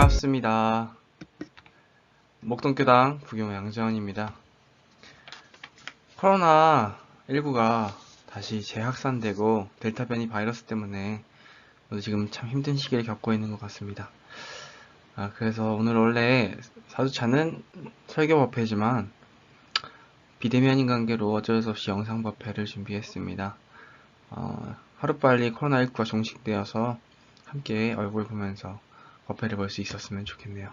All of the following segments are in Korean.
반갑습니다. 목동교당 부교모 양재원입니다. 코로나19가 다시 재확산되고 델타 변이 바이러스 때문에 모두 지금 참 힘든 시기를 겪고 있는 것 같습니다. 아, 그래서 오늘 원래 사주차는 설교 법회지만 비대면인 관계로 어쩔 수 없이 영상 법회를 준비했습니다. 어, 하루빨리 코로나19가 종식되어서 함께 얼굴 보면서 법회를 볼 수 있었으면 좋겠네요.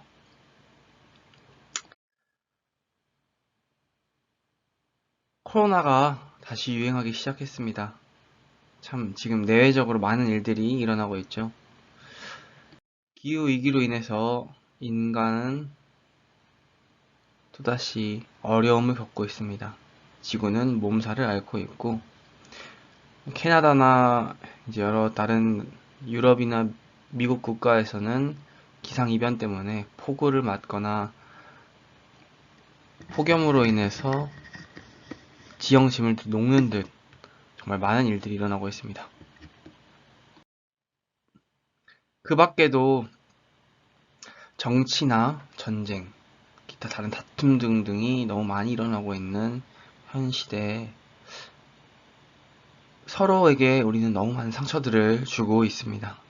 코로나가 다시 유행하기 시작했습니다. 참 지금 내외적으로 많은 일들이 일어나고 있죠. 기후 위기로 인해서 인간은 또다시 어려움을 겪고 있습니다. 지구는 몸살을 앓고 있고 캐나다나 이제 여러 다른 유럽이나 미국 국가에서는 기상이변 때문에 폭우를 맞거나 폭염으로 인해서 지형심을 녹는 듯 정말 많은 일들이 일어나고 있습니다. 그 밖에도 정치나 전쟁, 기타 다른 다툼 등등이 너무 많이 일어나고 있는 현 시대에 서로에게 우리는 너무 많은 상처들을 주고 있습니다.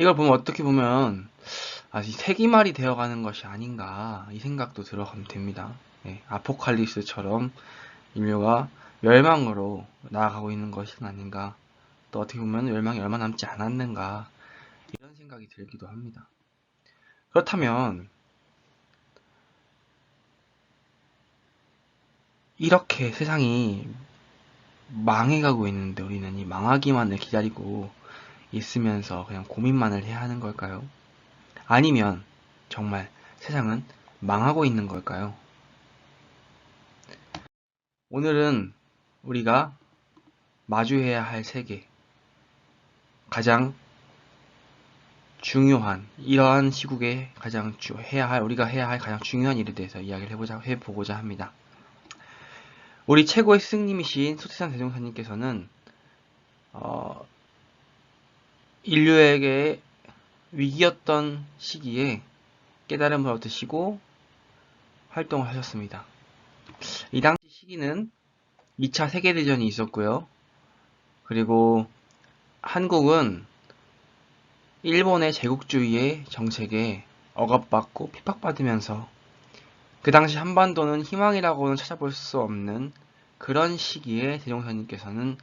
이걸 보면 어떻게 보면 아직 세기말이 되어가는 것이 아닌가 이 생각도 들어가면 됩니다. 예, 아포칼립스처럼 인류가 멸망으로 나아가고 있는 것은 아닌가 또 어떻게 보면 멸망이 얼마 남지 않았는가 이런 생각이 들기도 합니다. 그렇다면 이렇게 세상이 망해가고 있는데 우리는 이 망하기만을 기다리고 있으면서 그냥 고민만을 해야 하는 걸까요? 아니면 정말 세상은 망하고 있는 걸까요? 오늘은 우리가 마주해야 할 세계, 가장 중요한 이러한 시국에 가장 주, 해야 할 우리가 해야 할 가장 중요한 일에 대해서 이야기를 해보자 해보고자 합니다. 우리 최고의 스승님이신 소태산 대종사님께서는 어, 인류에게 위기였던 시기에 깨달음을 얻으시고 활동을 하셨습니다. 이 당시 시기는 2차 세계대전이 있었고요. 그리고 한국은 일본의 제국주의의 정책에 억압받고 핍박받으면서 그 당시 한반도는 희망이라고는 찾아볼 수 없는 그런 시기에 대종사님께서는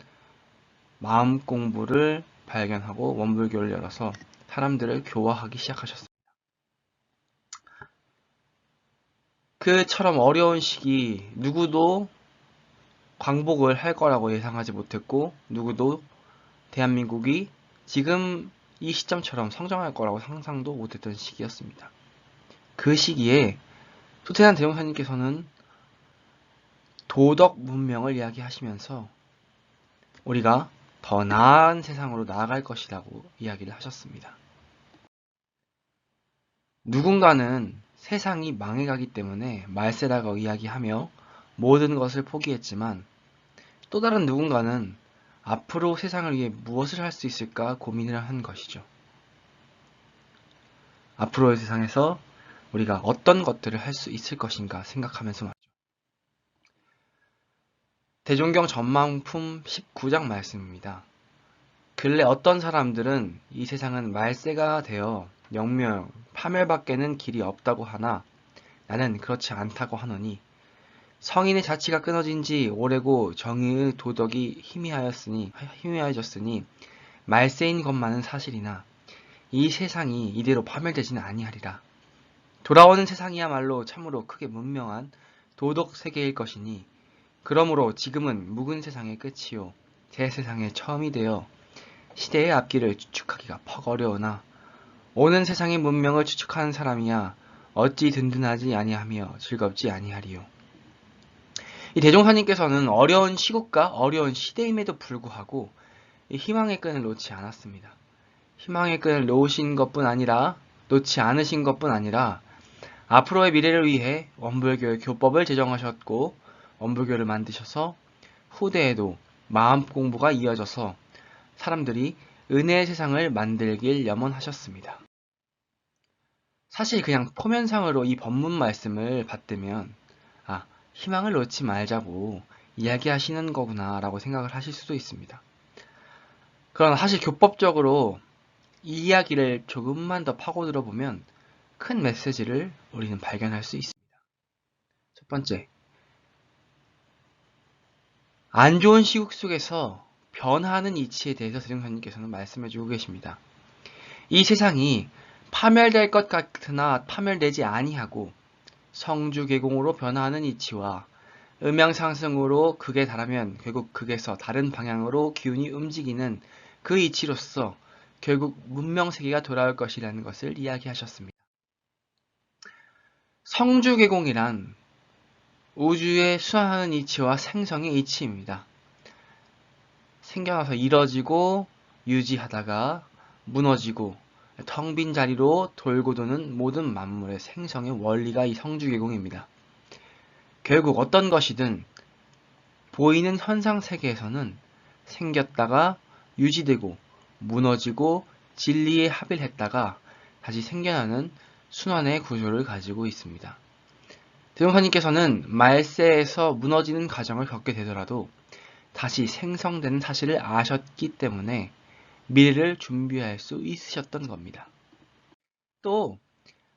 마음 공부를 발견하고 원불교를 열어서 사람들을 교화하기 시작하셨습니다. 그처럼 어려운 시기 누구도 광복을 할 거라고 예상하지 못했고 누구도 대한민국이 지금 이 시점처럼 성장할 거라고 상상도 못했던 시기였습니다. 그 시기에 소태산 대종사님께서는 도덕 문명을 이야기하시면서 우리가 더 나은 세상으로 나아갈 것이라고 이야기를 하셨습니다. 누군가는 세상이 망해가기 때문에 말세라고 이야기하며 모든 것을 포기했지만 또 다른 누군가는 앞으로 세상을 위해 무엇을 할 수 있을까 고민을 한 것이죠. 앞으로의 세상에서 우리가 어떤 것들을 할 수 있을 것인가 생각하면서. 대종경 전망품 19장 말씀입니다. 근래 어떤 사람들은 이 세상은 말세가 되어 영명, 파멸밖에는 길이 없다고 하나 나는 그렇지 않다고 하노니 성인의 자치가 끊어진 지 오래고 정의의 도덕이 희미하였으니 희미하여졌으니 말세인 것만은 사실이나 이 세상이 이대로 파멸되지는 아니하리라. 돌아오는 세상이야말로 참으로 크게 문명한 도덕 세계일 것이니 그러므로 지금은 묵은 세상의 끝이요 새 세상의 처음이 되어 시대의 앞길을 추측하기가 퍽 어려우나 오는 세상의 문명을 추측하는 사람이야 어찌 든든하지 아니하며 즐겁지 아니하리요. 이 대종사님께서는 어려운 시국과 어려운 시대임에도 불구하고 희망의 끈을 놓지 않았습니다. 희망의 끈을 놓으신 것뿐 아니라 놓지 않으신 것뿐 아니라 앞으로의 미래를 위해 원불교의 교법을 제정하셨고 원불교를 만드셔서 후대에도 마음 공부가 이어져서 사람들이 은혜의 세상을 만들길 염원하셨습니다. 사실 그냥 포면상으로 이 법문 말씀을 받으면 아, 희망을 놓지 말자고 이야기하시는 거구나 라고 생각을 하실 수도 있습니다. 그러나 사실 교법적으로 이 이야기를 조금만 더 파고들어 보면 큰 메시지를 우리는 발견할 수 있습니다. 첫 번째, 안 좋은 시국 속에서 변화하는 이치에 대해서 대종사님께서는 말씀해주고 계십니다. 이 세상이 파멸될 것 같으나 파멸되지 아니하고 성주계공으로 변화하는 이치와 음양상승으로 극에 달하면 결국 극에서 다른 방향으로 기운이 움직이는 그 이치로서 결국 문명세계가 돌아올 것이라는 것을 이야기하셨습니다. 성주계공이란 우주의 수행하는 이치와 생성의 이치입니다. 생겨나서 이뤄지고 유지하다가 무너지고 텅 빈 자리로 돌고 도는 모든 만물의 생성의 원리가 이 성주계공입니다. 결국 어떤 것이든 보이는 현상 세계에서는 생겼다가 유지되고 무너지고 진리에 합일했다가 다시 생겨나는 순환의 구조를 가지고 있습니다. 대종사님께서는 말세에서 무너지는 과정을 겪게 되더라도 다시 생성되는 사실을 아셨기 때문에 미래를 준비할 수 있으셨던 겁니다. 또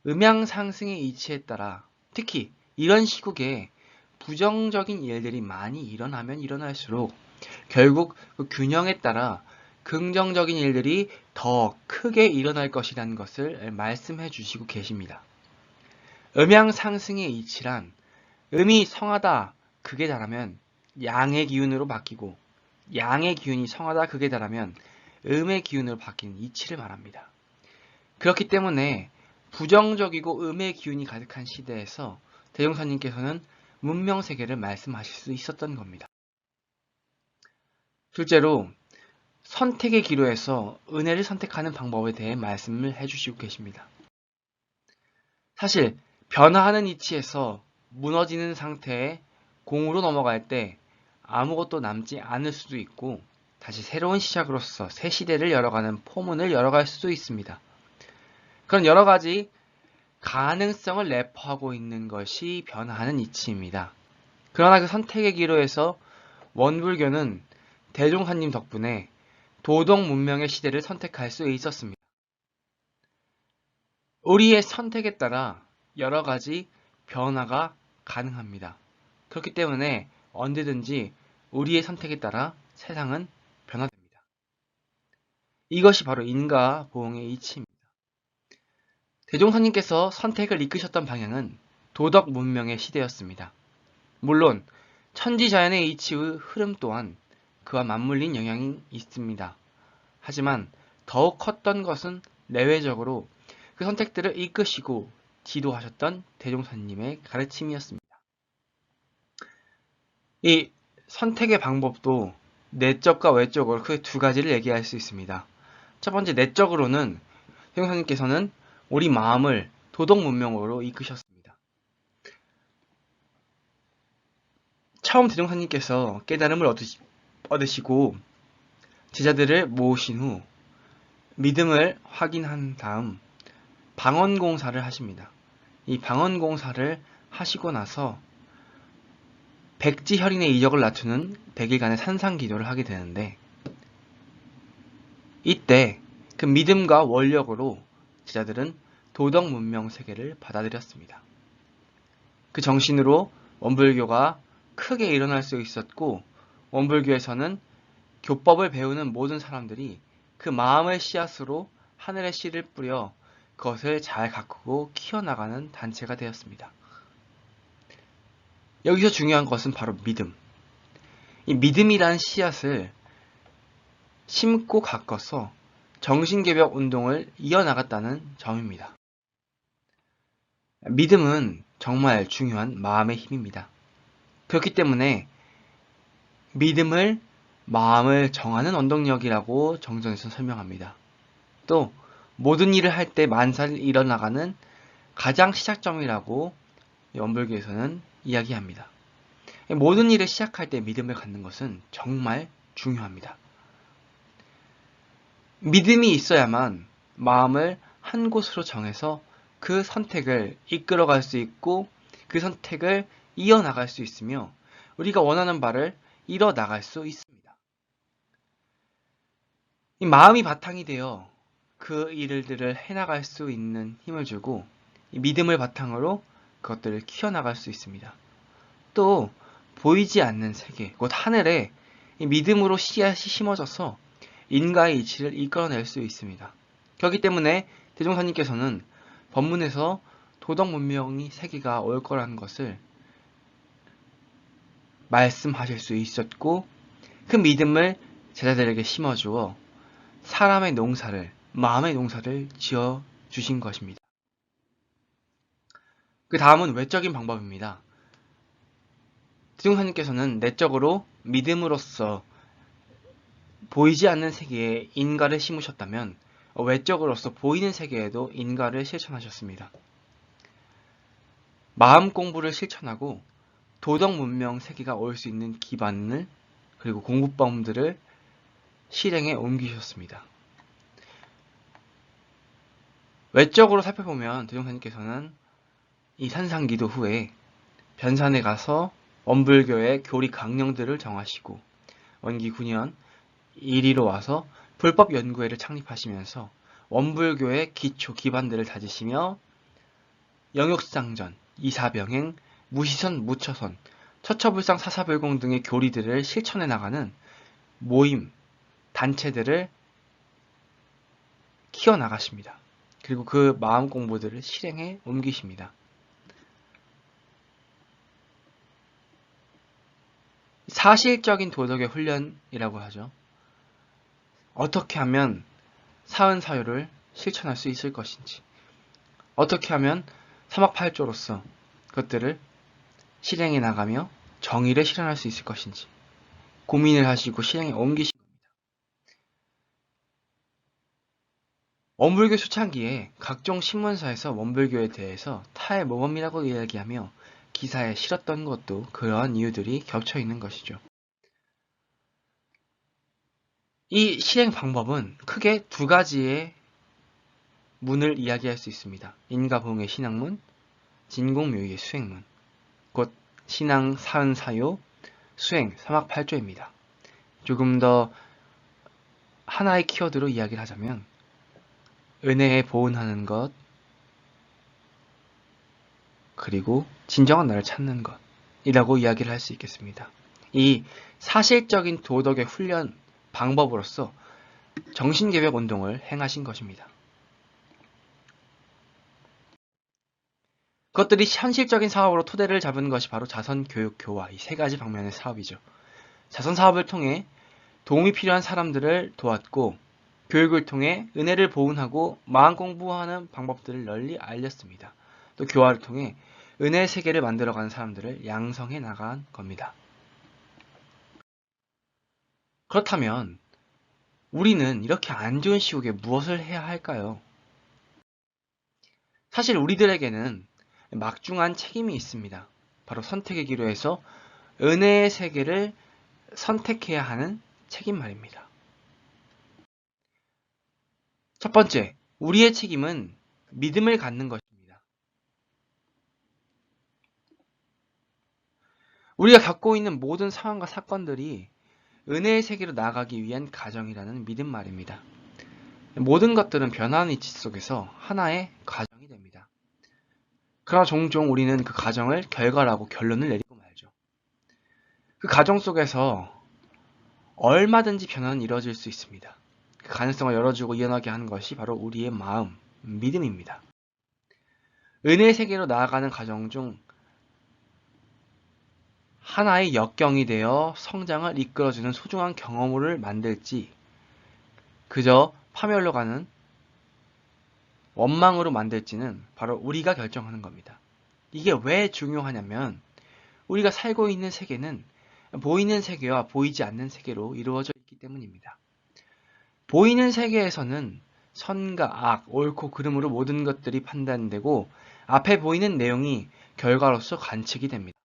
음양 상승의 이치에 따라 특히 이런 시국에 부정적인 일들이 많이 일어나면 일어날수록 결국 그 균형에 따라 긍정적인 일들이 더 크게 일어날 것이라는 것을 말씀해 주시고 계십니다. 음양 상승의 이치란 음이 성하다 극에 달하면 양의 기운으로 바뀌고 양의 기운이 성하다 극에 달하면 음의 기운으로 바뀌는 이치를 말합니다. 그렇기 때문에 부정적이고 음의 기운이 가득한 시대에서 대종사님께서는 문명 세계를 말씀하실 수 있었던 겁니다. 실제로 선택의 기로에서 은혜를 선택하는 방법에 대해 말씀을 해주시고 계십니다. 사실 변화하는 이치에서 무너지는 상태에 공으로 넘어갈 때 아무것도 남지 않을 수도 있고 다시 새로운 시작으로서 새 시대를 열어가는 포문을 열어갈 수도 있습니다. 그런 여러 가지 가능성을 내포하고 있는 것이 변화하는 이치입니다. 그러나 그 선택의 기로에서 원불교는 대종사님 덕분에 도덕 문명의 시대를 선택할 수 있었습니다. 우리의 선택에 따라 여러 가지 변화가 가능합니다. 그렇기 때문에 언제든지 우리의 선택에 따라 세상은 변화됩니다. 이것이 바로 인과 보응의 이치입니다. 대종사님께서 선택을 이끄셨던 방향은 도덕 문명의 시대였습니다. 물론 천지자연의 이치의 흐름 또한 그와 맞물린 영향이 있습니다. 하지만 더욱 컸던 것은 내외적으로 그 선택들을 이끄시고 지도하셨던 대종사님의 가르침이었습니다. 이 선택의 방법도 내적과 외적으로 크게 두 가지를 얘기할 수 있습니다. 첫 번째 내적으로는 대종사님께서는 우리 마음을 도덕 문명으로 이끄셨습니다. 처음 대종사님께서 깨달음을 얻으시고 제자들을 모으신 후 믿음을 확인한 다음 방언공사를 하십니다. 이 방언공사를 하시고 나서 백지혈인의 이적을 낮추는 100일간의 산상기도를 하게 되는데 이때 그 믿음과 원력으로 제자들은 도덕 문명 세계를 받아들였습니다. 그 정신으로 원불교가 크게 일어날 수 있었고 원불교에서는 교법을 배우는 모든 사람들이 그 마음의 씨앗으로 하늘의 씨를 뿌려 그것을 잘 가꾸고 키워나가는 단체가 되었습니다. 여기서 중요한 것은 바로 믿음. 이 믿음이라는 씨앗을 심고 가꿔서 정신개벽 운동을 이어나갔다는 점입니다. 믿음은 정말 중요한 마음의 힘입니다. 그렇기 때문에 믿음을 마음을 정하는 원동력이라고 정전에서 설명합니다. 또 모든 일을 할 때 만사를 일어나가는 가장 시작점이라고 연불교에서는 이야기합니다. 모든 일을 시작할 때 믿음을 갖는 것은 정말 중요합니다. 믿음이 있어야만 마음을 한 곳으로 정해서 그 선택을 이끌어갈 수 있고 그 선택을 이어나갈 수 있으며 우리가 원하는 바를 이뤄 나갈 수 있습니다. 이 마음이 바탕이 되어 그 일들을 해나갈 수 있는 힘을 주고 이 믿음을 바탕으로 그것들을 키워나갈 수 있습니다. 또 보이지 않는 세계, 곧 하늘에 이 믿음으로 씨앗이 심어져서 인과의 이치를 이끌어낼 수 있습니다. 그렇기 때문에 대종사님께서는 법문에서 도덕 문명이 세계가 올 거라는 것을 말씀하실 수 있었고 그 믿음을 제자들에게 심어주어 사람의 농사를 마음의 농사를 지어 주신 것입니다. 그 다음은 외적인 방법입니다. 대종사님께서는 내적으로 믿음으로써 보이지 않는 세계에 인가를 심으셨다면 외적으로서 보이는 세계에도 인가를 실천하셨습니다. 마음 공부를 실천하고 도덕 문명 세계가 올 수 있는 기반을 그리고 공부법들을 실행에 옮기셨습니다. 외적으로 살펴보면 대종사님께서는 이 산상기도 후에 변산에 가서 원불교의 교리 강령들을 정하시고 원기 9년 1위로 와서 불법 연구회를 창립하시면서 원불교의 기초 기반들을 다지시며 영육상전, 이사병행, 무시선, 무처선, 처처불상, 사사불공 등의 교리들을 실천해 나가는 모임, 단체들을 키워나가십니다. 그리고 그 마음 공부들을 실행에 옮기십니다. 사실적인 도덕의 훈련이라고 하죠. 어떻게 하면 사은 사유를 실천할 수 있을 것인지, 어떻게 하면 사막팔조로서 그것들을 실행해 나가며 정의를 실현할 수 있을 것인지 고민을 하시고 실행에 옮기신 겁니다. 원불교 초창기에 각종 신문사에서 원불교에 대해서 타의 모범이라고 이야기하며 기사에 실었던 것도 그러한 이유들이 겹쳐 있는 것이죠. 이 실행 방법은 크게 두 가지의 문을 이야기할 수 있습니다. 인가봉의 신앙문, 진공묘의 수행문, 곧 신앙 사은사요, 수행 사막팔조입니다. 조금 더 하나의 키워드로 이야기를 하자면 은혜에 보은하는 것, 그리고 진정한 나를 찾는 것이라고 이야기를 할 수 있겠습니다. 이 사실적인 도덕의 훈련 방법으로서 정신개혁 운동을 행하신 것입니다. 그것들이 현실적인 사업으로 토대를 잡은 것이 바로 자선 교육 교화 이 세 가지 방면의 사업이죠. 자선 사업을 통해 도움이 필요한 사람들을 도왔고 교육을 통해 은혜를 보훈하고 마음 공부하는 방법들을 널리 알렸습니다. 또 교화를 통해 은혜의 세계를 만들어가는 사람들을 양성해 나간 겁니다. 그렇다면 우리는 이렇게 안 좋은 시국에 무엇을 해야 할까요? 사실 우리들에게는 막중한 책임이 있습니다. 바로 선택의 기로에서 은혜의 세계를 선택해야 하는 책임 말입니다. 첫 번째, 우리의 책임은 믿음을 갖는 것입니다. 우리가 갖고 있는 모든 상황과 사건들이 은혜의 세계로 나아가기 위한 가정이라는 믿음 말입니다. 모든 것들은 변화하는 이치 속에서 하나의 가정이 됩니다. 그러나 종종 우리는 그 가정을 결과라고 결론을 내리고 말죠. 그 가정 속에서 얼마든지 변화는 이루어질 수 있습니다. 그 가능성을 열어주고 이어나게 하는 것이 바로 우리의 마음, 믿음입니다. 은혜의 세계로 나아가는 가정 중 하나의 역경이 되어 성장을 이끌어주는 소중한 경험을 만들지 그저 파멸로 가는 원망으로 만들지는 바로 우리가 결정하는 겁니다. 이게 왜 중요하냐면 우리가 살고 있는 세계는 보이는 세계와 보이지 않는 세계로 이루어져 있기 때문입니다. 보이는 세계에서는 선과 악, 옳고 그름으로 모든 것들이 판단되고 앞에 보이는 내용이 결과로서 관측이 됩니다.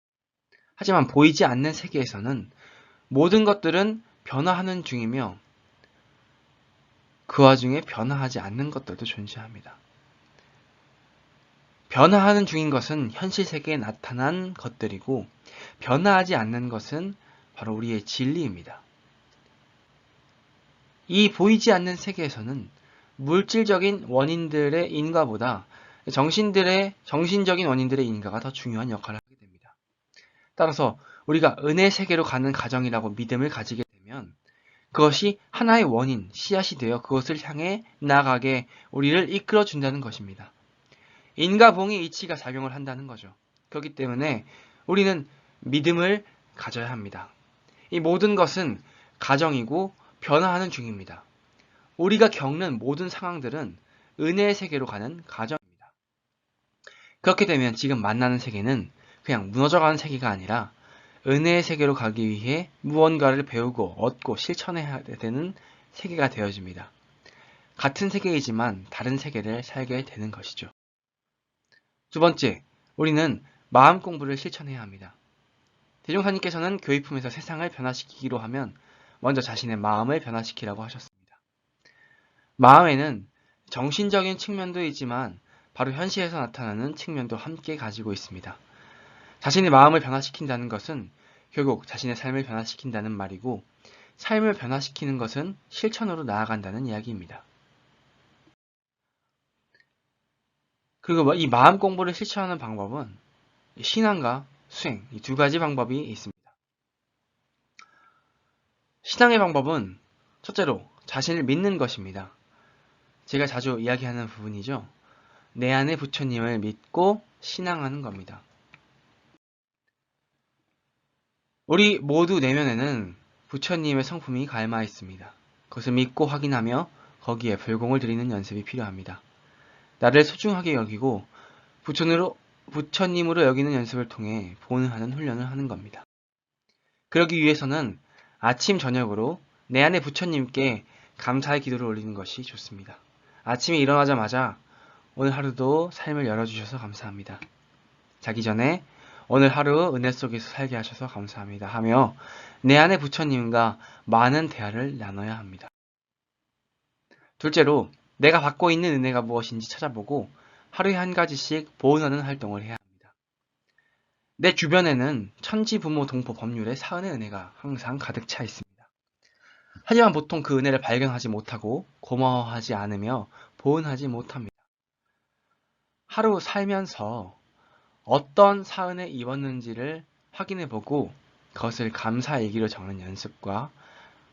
하지만 보이지 않는 세계에서는 모든 것들은 변화하는 중이며 그 와중에 변화하지 않는 것들도 존재합니다. 변화하는 중인 것은 현실 세계에 나타난 것들이고 변화하지 않는 것은 바로 우리의 진리입니다. 이 보이지 않는 세계에서는 물질적인 원인들의 인과보다 정신들의 정신적인 원인들의 인과가 더 중요한 역할을 하게 됩니다. 따라서 우리가 은혜 세계로 가는 가정이라고 믿음을 가지게 되면 그것이 하나의 원인, 씨앗이 되어 그것을 향해 나아가게 우리를 이끌어 준다는 것입니다. 인과봉의 이치가 작용을 한다는 거죠. 그렇기 때문에 우리는 믿음을 가져야 합니다. 이 모든 것은 가정이고 변화하는 중입니다. 우리가 겪는 모든 상황들은 은혜의 세계로 가는 가정입니다. 그렇게 되면 지금 만나는 세계는 그냥 무너져가는 세계가 아니라 은혜의 세계로 가기 위해 무언가를 배우고 얻고 실천해야 되는 세계가 되어집니다. 같은 세계이지만 다른 세계를 살게 되는 것이죠. 두 번째, 우리는 마음 공부를 실천해야 합니다. 대종사님께서는 교의품에서 세상을 변화시키기로 하면 먼저 자신의 마음을 변화시키라고 하셨습니다. 마음에는 정신적인 측면도 있지만 바로 현실에서 나타나는 측면도 함께 가지고 있습니다. 자신의 마음을 변화시킨다는 것은 결국 자신의 삶을 변화시킨다는 말이고 삶을 변화시키는 것은 실천으로 나아간다는 이야기입니다. 그리고 이 마음 공부를 실천하는 방법은 신앙과 수행 이 두 가지 방법이 있습니다. 신앙의 방법은 첫째로 자신을 믿는 것입니다. 제가 자주 이야기하는 부분이죠. 내 안에 부처님을 믿고 신앙하는 겁니다. 우리 모두 내면에는 부처님의 성품이 갈마 있습니다. 그것을 믿고 확인하며 거기에 불공을 드리는 연습이 필요합니다. 나를 소중하게 여기고 부처님으로, 부처님으로 여기는 연습을 통해 보능하는 훈련을 하는 겁니다. 그러기 위해서는 아침 저녁으로 내 안에 부처님께 감사의 기도를 올리는 것이 좋습니다. 아침에 일어나자마자 오늘 하루도 삶을 열어주셔서 감사합니다. 자기 전에 오늘 하루 은혜 속에서 살게 하셔서 감사합니다 하며 내 안에 부처님과 많은 대화를 나눠야 합니다. 둘째로 내가 받고 있는 은혜가 무엇인지 찾아보고 하루에 한 가지씩 보은하는 활동을 해야 합니다. 내 주변에는 천지 부모 동포 법률의 사은의 은혜가 항상 가득 차 있습니다. 하지만 보통 그 은혜를 발견하지 못하고 고마워하지 않으며 보은하지 못합니다. 하루 살면서 어떤 사은에 입었는지를 확인해보고 그것을 감사 일기로 적는 연습과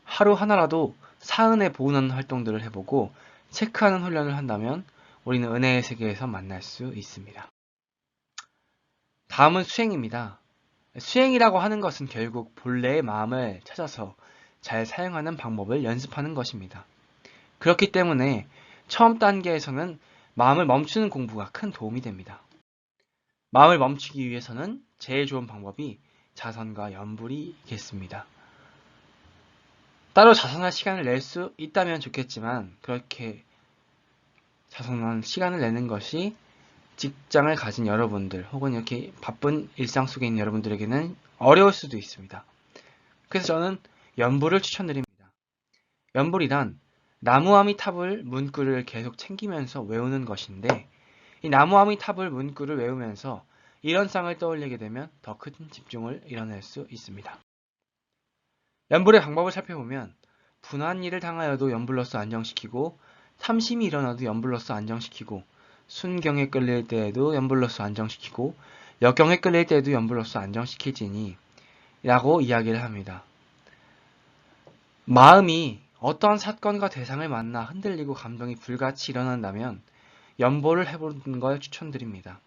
하루 하나라도 사은에 보은하는 활동들을 해보고 체크하는 훈련을 한다면 우리는 은혜의 세계에서 만날 수 있습니다. 다음은 수행입니다. 수행이라고 하는 것은 결국 본래의 마음을 찾아서 잘 사용하는 방법을 연습하는 것입니다. 그렇기 때문에 처음 단계에서는 마음을 멈추는 공부가 큰 도움이 됩니다. 마음을 멈추기 위해서는 제일 좋은 방법이 자선과 연불이겠습니다. 따로 자선할 시간을 낼 수 있다면 좋겠지만 그렇게 자선한 시간을 내는 것이 직장을 가진 여러분들 혹은 이렇게 바쁜 일상 속에 있는 여러분들에게는 어려울 수도 있습니다. 그래서 저는 연불을 추천드립니다. 연불이란 나무아미 탑을 문구를 계속 챙기면서 외우는 것인데 이 나무아미 탑을 문구를 외우면서 이런 쌍을 떠올리게 되면 더 큰 집중을 이뤄낼 수 있습니다. 연불의 방법을 살펴보면 분한 일을 당하여도 연불로서 안정시키고 삼심이 일어나도 연불로서 안정시키고 순경에 끌릴 때에도 연불로서 안정시키고 역경에 끌릴 때에도 연불로서 안정시키지니 라고 이야기를 합니다. 마음이 어떠한 사건과 대상을 만나 흔들리고 감정이 불같이 일어난다면 연보를 해보는 걸 추천드립니다.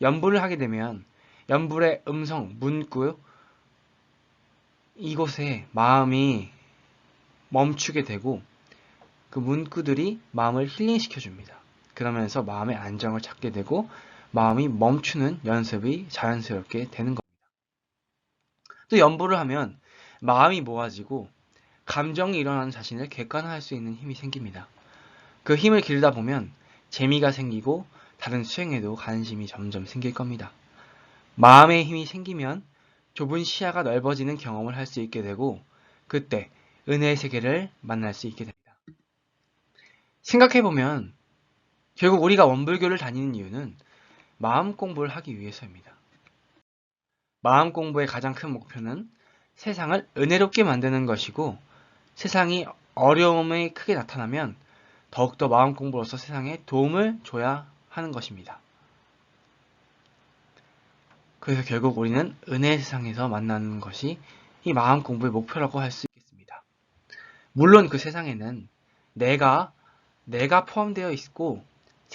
연보를 하게 되면 연불의 음성, 문구 이곳에 마음이 멈추게 되고 그 문구들이 마음을 힐링시켜 줍니다. 그러면서 마음의 안정을 찾게 되고 마음이 멈추는 연습이 자연스럽게 되는 겁니다. 또 연보를 하면 마음이 모아지고 감정이 일어나는 자신을 객관화할 수 있는 힘이 생깁니다. 그 힘을 기르다 보면 재미가 생기고 다른 수행에도 관심이 점점 생길 겁니다. 마음의 힘이 생기면 좁은 시야가 넓어지는 경험을 할 수 있게 되고 그때 은혜의 세계를 만날 수 있게 됩니다. 생각해보면 결국 우리가 원불교를 다니는 이유는 마음 공부를 하기 위해서입니다. 마음 공부의 가장 큰 목표는 세상을 은혜롭게 만드는 것이고 세상이 어려움이 크게 나타나면 더욱더 마음 공부로서 세상에 도움을 줘야 하는 것입니다. 그래서 결국 우리는 은혜의 세상에서 만나는 것이 이 마음 공부의 목표라고 할 수 있겠습니다. 물론 그 세상에는 내가 내가 포함되어 있고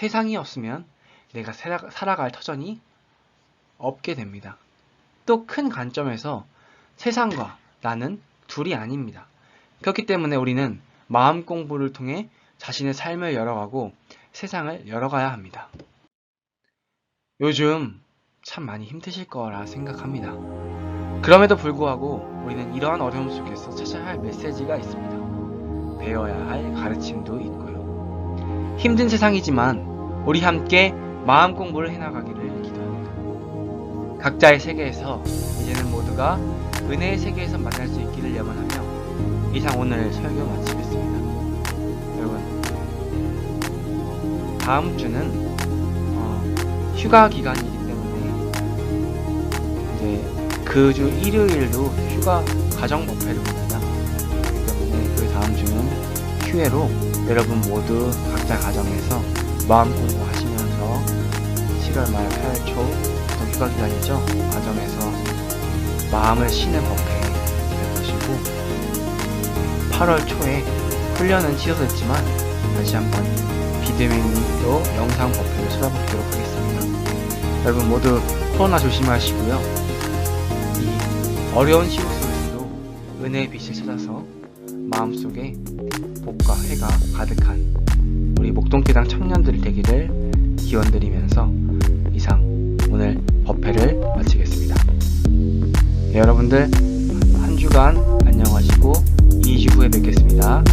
세상이 없으면 내가 살아- 살아갈 터전이 없게 됩니다. 또 큰 관점에서 세상과 나는 둘이 아닙니다. 그렇기 때문에 우리는 마음 공부를 통해 자신의 삶을 열어가고 세상을 열어가야 합니다. 요즘 참 많이 힘드실 거라 생각합니다. 그럼에도 불구하고 우리는 이러한 어려움 속에서 찾아야 할 메시지가 있습니다. 배워야 할 가르침도 있고요. 힘든 세상이지만 우리 함께 마음 공부를 해나가기를 기도합니다. 각자의 세계에서 이제는 모두가 은혜의 세계에서 만날 수 있기를 염원하며 이상 오늘 설교 마치겠습니다. 여러분 다음 주는 어, 휴가 기간이기 때문에 이제 그 주 일요일도 휴가 가정 법회를 때문에 그 다음 주는 휴회로 여러분 모두 각자 가정에서 마음 공부하시면서 7월 말 8초 또 휴가 기간이죠. 가정에서 마음을 쉬는 법회 될 것이고 8월 초에 훈련은 취소됐지만 다시 한번 비대면으로 영상 법회를 찾아보도록 하겠습니다. 여러분 모두 코로나 조심하시고요. 이 어려운 시국 속에서도 은혜의 빛을 찾아서 마음속에 복과 해가 가득한 우리 목동교당 청년들이 되기를 기원드리면서 이상 오늘 법회를 마치겠습니다. 네, 여러분들 한 주간 안녕하시고 2주 후에 뵙겠습니다.